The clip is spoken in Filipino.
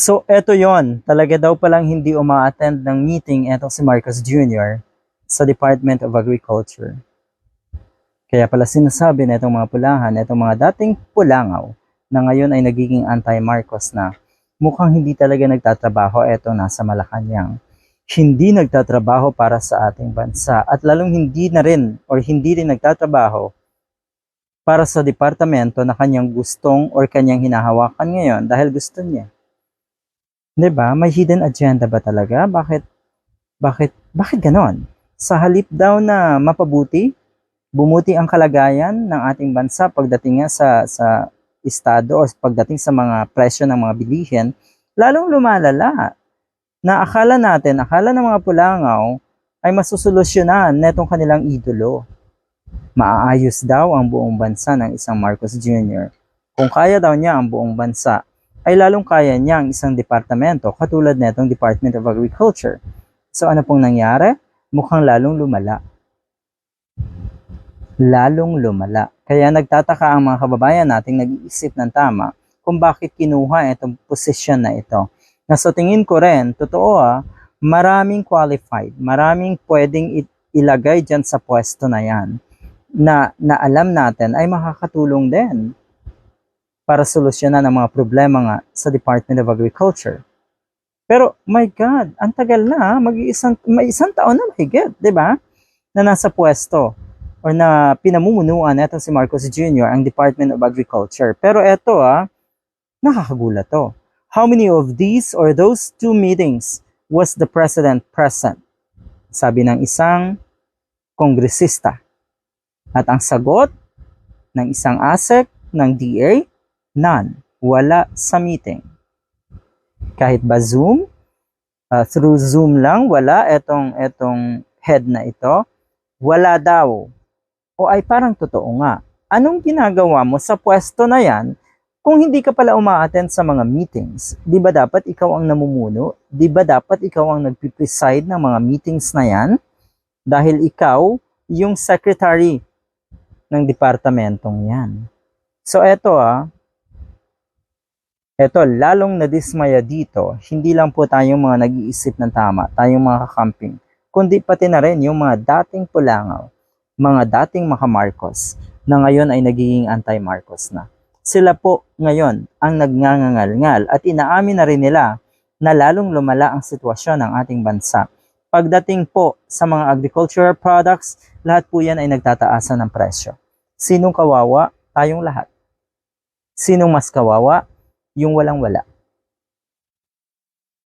So, eto yon Talaga daw palang hindi uma-attend ng meeting eto si Marcos Jr. sa Department of Agriculture. Kaya pala sinasabi na itong mga pulahan, itong mga dating pulangaw na ngayon ay nagiging anti-Marcos na mukhang hindi talaga nagtatrabaho eto nasa Malacanang. Hindi nagtatrabaho para sa ating bansa at lalong hindi na rin or hindi rin nagtatrabaho para sa departamento na kanyang gustong or kanyang hinahawakan ngayon dahil gusto niya. 'Di ba? May hidden agenda ba talaga? Bakit bakit bakit ganon? Sa halip daw na mapabuti, bumuti ang kalagayan ng ating bansa pagdating nga sa sa estado o pagdating sa mga presyo ng mga bilihin, lalong lumalala. Na akala natin, akala ng mga pulangaw ay masusolusyonan netong kanilang idolo. Maaayos daw ang buong bansa ng isang Marcos Jr. Kung kaya daw niya ang buong bansa, ay lalong kaya niya ang isang departamento katulad netong Department of Agriculture. So ano pong nangyari? Mukhang lalong lumala lalong lumala. Kaya nagtataka ang mga kababayan nating nag-iisip ng tama kung bakit kinuha itong posisyon na ito. Na sa tingin ko rin, totoo ah, maraming qualified, maraming pwedeng ilagay dyan sa pwesto na yan na, na alam natin ay makakatulong din para solusyonan ang mga problema nga sa Department of Agriculture. Pero, my God, ang tagal na, mag-iisang, may isang taon na mahigit, di ba? Na nasa pwesto or na pinamumunuan neto si Marcos Jr. ang Department of Agriculture. Pero eto ah, nakakagulat to. How many of these or those two meetings was the President present? Sabi ng isang kongresista. At ang sagot ng isang ASEC ng DA, none. Wala sa meeting. Kahit ba Zoom, uh, through Zoom lang, wala etong, etong head na ito, wala daw o ay parang totoo nga. Anong ginagawa mo sa pwesto na yan kung hindi ka pala umaattend sa mga meetings? Di ba dapat ikaw ang namumuno? Di ba dapat ikaw ang nagpipreside ng mga meetings na yan? Dahil ikaw yung secretary ng departamentong yan. So eto ah, eto lalong nadismaya dito, hindi lang po tayong mga nag-iisip ng tama, tayong mga kakamping, kundi pati na rin yung mga dating pulangaw mga dating makamarcos na ngayon ay nagiging anti-Marcos na. Sila po ngayon ang nagngangangal-ngal at inaamin na rin nila na lalong lumala ang sitwasyon ng ating bansa. Pagdating po sa mga agricultural products, lahat po yan ay nagtataasan ng presyo. Sinong kawawa? Tayong lahat. Sinong mas kawawa? Yung walang-wala.